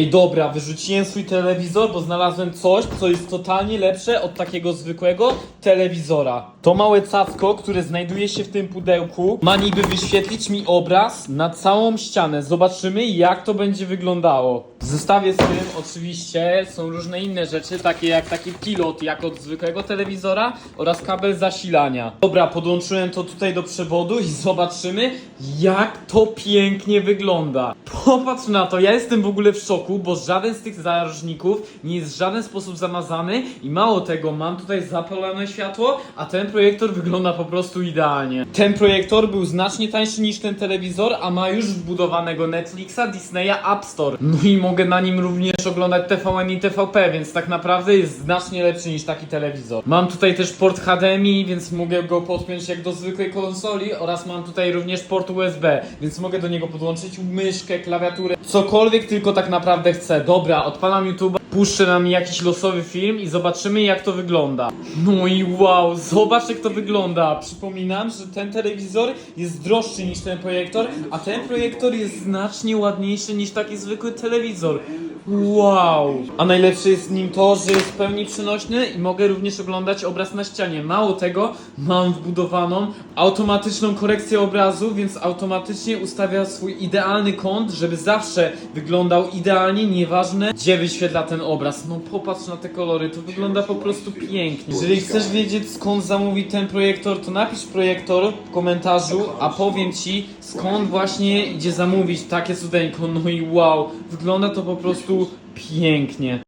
Ej, dobra, wyrzuciłem swój telewizor, bo znalazłem coś, co jest totalnie lepsze od takiego zwykłego telewizora. To małe cacko, które znajduje się w tym pudełku, ma niby wyświetlić mi obraz na całą ścianę. Zobaczymy, jak to będzie wyglądało. W zestawie z tym oczywiście są różne inne rzeczy, takie jak taki pilot, jak od zwykłego telewizora oraz kabel zasilania. Dobra, podłączyłem to tutaj do przewodu i zobaczymy, jak to pięknie wygląda. Popatrz na to, ja jestem w ogóle w szoku, bo żaden z tych zależników nie jest w żaden sposób zamazany i mało tego, mam tutaj zapalone światło, a ten projektor wygląda po prostu idealnie. Ten projektor był znacznie tańszy niż ten telewizor, a ma już wbudowanego Netflixa, Disneya, App Store. No i mogę na nim również oglądać TVN i TVP, więc tak naprawdę jest znacznie lepszy niż taki telewizor. Mam tutaj też port HDMI, więc mogę go podpiąć jak do zwykłej konsoli oraz mam tutaj również port USB, więc mogę do niego podłączyć myszkę, klawiaturę, cokolwiek tylko tak naprawdę chcę. Dobra, odpalam YouTube, puszczę nam jakiś losowy film i zobaczymy jak to wygląda. No i wow, zobacz jak to wygląda. Przypominam, że ten telewizor jest droższy niż ten projektor, a ten projektor jest znacznie ładniejszy niż taki zwykły telewizor. Wow! A najlepsze jest w nim to, że jest w pełni przenośny i mogę również oglądać obraz na ścianie. Mało tego, mam wbudowaną automatyczną korekcję obrazu, więc automatycznie ustawia swój idealny kąt, żeby zawsze wyglądał idealnie, nieważne gdzie wyświetla ten obraz. No popatrz na te kolory, to wygląda po prostu pięknie. Jeżeli chcesz wiedzieć skąd zamówić ten projektor, to napisz projektor w komentarzu, a powiem ci skąd właśnie idzie zamówić takie cudeńko. No i wow, wygląda to po prostu pięknie.